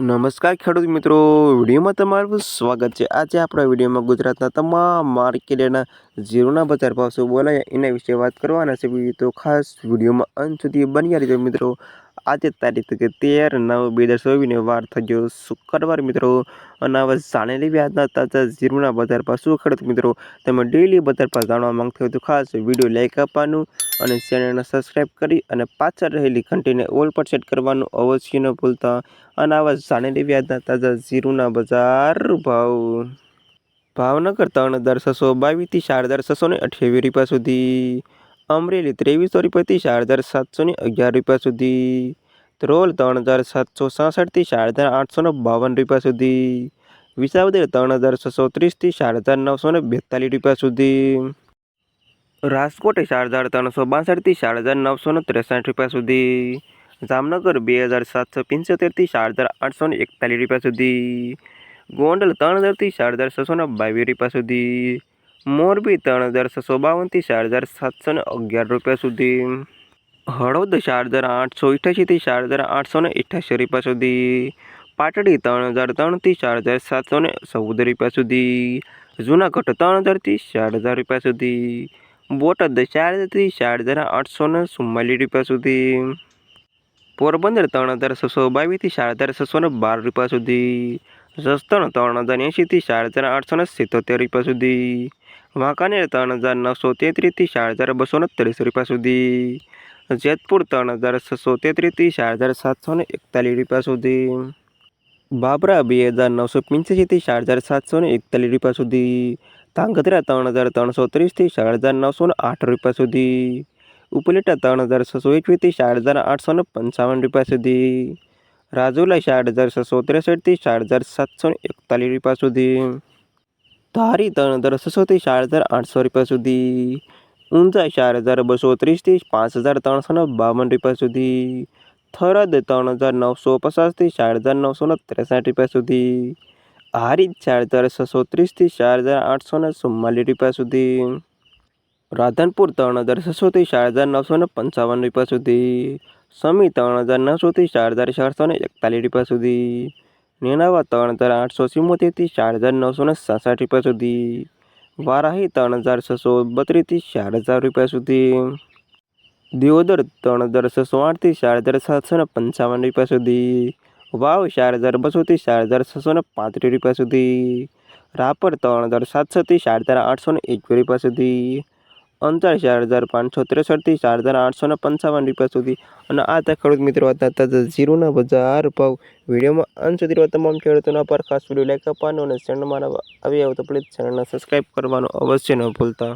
નમસ્કાર ખેડૂત મિત્રો, વિડીયોમાં તમારું સ્વાગત છે. આજે આપણા વિડીયોમાં ગુજરાતના તમામ માર્કેટના ઝીરોના બજાર ભાવ શું બોલાયા એના વિશે વાત કરવાના છે. તો ખાસ વિડીયોમાં અંત સુધી બન્યા રહેજો મિત્રો. આજે તારીખ તેર નવ બે હજાર ચોવીસને વાર થયો શુક્રવાર મિત્રો. અને હવે જાણેલી વ્યાજના તાજા ઝીરોના બજાર ભાવ શું ખેડૂત મિત્રો? તમે ડેલી બજાર ભાવ જાણવા માંગતા હોય તો ખાસ વીડિયો લાઈક આપવાનું અને ચેનલને સબસ્ક્રાઈબ કરી અને પાછળ રહેલી ઘંટીને ઓલ પર સેટ કરવાનું અવશ્ય ન ભૂલતા. અને આવા જાણેલી વ્યાજના તાજા ઝીરુના બજાર ભાવ. ભાવનગર ત્રણ હજાર છસો બાવીસથી ચાર હજાર છસો ને અઠ્યાવીસ રૂપિયા સુધી. અમરેલી ત્રેવીસો રૂપિયાથી ચાર હજાર સાતસો ને અગિયાર રૂપિયા સુધી. ધ્રોલ ત્રણ હજાર સાતસો સાસઠથી ચાર હજાર આઠસો ને બાવન રૂપિયા સુધી. વિસાવદર ત્રણ હજાર છસો ત્રીસથી ચાર હજાર નવસો ને બેતાલીસ રૂપિયા સુધી. રાજકોટ ચાર હજાર ત્રણસો બાસઠથી ચાર હજાર નવસો ને ત્રેસઠ રૂપિયા સુધી. જામનગર બે હજાર સાતસો પંચોતેરથી ચાર હજાર આઠસો ને એકતાલીસ રૂપિયા સુધી. ગોંડલ ત્રણ હજારથી હજાર છસો ને બાવીસ રૂપિયા સુધી. મોરબી ત્રણ હજાર છસો બાવનથી ચાર હજાર સાતસો ને અગિયાર રૂપિયા સુધી. હળવદ હજાર આઠસો અઠ્યાસીથી ચાર હજાર આઠસો ને અઠ્યાસી રૂપિયા સુધી. પાટડી ત્રણ હજાર ત્રણથી ચાર હજાર સાતસો ને ચૌદ રૂપિયા સુધી. જૂનાગઢ ત્રણ હજારથી ચાર હજાર રૂપિયા સુધી. બોટાદ ચાર હજારથી ચાર હજાર આઠસો ને ચુમ્માલીસ રૂપિયા સુધી. પોરબંદર ત્રણ હજાર છસો બાવીસથી ચાર હજાર છસો ને બાર રૂપિયા સુધી. જસદણ ત્રણ હજાર એંશીથી ચાર હજાર આઠસો ને સિત્તોતેર રૂપિયા સુધી. વાંકાનેર ત્રણ હજાર નવસો તેત્રીસથી ચાર હજાર બસો ને ત્રીસ રૂપિયા સુધી. જેતપુર ત્રણ હજાર છસો તેત્રીસથી ચાર હજાર સાતસો ને એકતાલીસ રૂપિયા સુધી. બાબરા બે હજાર નવસો પંચ્યાસીથી ચાર હજાર સાતસો ને એકતાલીસ રૂપિયા સુધી. ધાંગધ્રા ત્રણ હજાર ત્રણસો ત્રીસથી ચાર હજાર નવસો ને આઠ રૂપિયા સુધી. ઉપલેટા ત્રણ હજાર છસો એકવીસથી ચાર હજાર આઠસો ને પંચાવન રૂપિયા સુધી. રાજુલા ચાર હજાર છસો ત્રેસઠથી ચાર હજાર સાતસો ને એકતાલીસ રૂપિયા સુધી. ધારી ત્રણ હજાર છસોથી ચાર હજાર આઠસો રૂપિયા સુધી. ઊંઝા ચાર હજાર બસો ત્રીસથી પાંચ હજાર ત્રણસો ને બાવન રૂપિયા સુધી. થરદ ત્રણ હજાર નવસો પચાસથી ચાર હજાર નવસો ને ત્રેસઠ રૂપિયા સુધી. હારીજ ચાર હજાર છસો ત્રીસથી ચાર હજાર આઠસો ને ચુમ્માલીસ રૂપિયા સુધી રાધનપુર ત્રણ હજાર છસોથી ચાર હજાર નવસો ને પંચાવન રૂપિયા સુધી સમી ત્રણ હજાર નવસોથી ચાર હજાર ચારસો ને એકતાલીસ રૂપિયા સુધી નેનાવા ત્રણ હજાર આઠસો સિમોતેરથી ચાર હજાર નવસો ને સાસઠ રૂપિયા સુધી વારાહી ત્રણ હજાર છસો બત્રીસથી ચાર હજાર રૂપિયા સુધી દિયોદર ત્રણ હજાર છસો આઠથી ચાર હજાર સાતસો ને પંચાવન રૂપિયા સુધી વાવ ચાર હજાર બસોથી ચાર હજાર છસો ને પાંત્રીસ રૂપિયા સુધી. રાપર ત્રણ હજાર સાતસોથી ચાર હજાર આઠસો ને એકવીસ રૂપિયા સુધી. અંતર ચાર હજાર પાંચસો ત્રેસઠથી ચાર હજાર આઠસો ને પંચાવન રૂપિયા સુધી. અને આ હતા ખેડૂત મિત્રો હતા તાજા ઝીરોના બજાર ભાવ. વિડીયોમાં અંત સુધી તમામ ખેડૂતોના પર ખાસ વીડિયો લાઈક આપવાનો અને ચેનલમાં આવી આવો તો પ્લીઝ ચેનલને સબસ્ક્રાઈબ કરવાનું અવશ્ય ન ભૂલતા.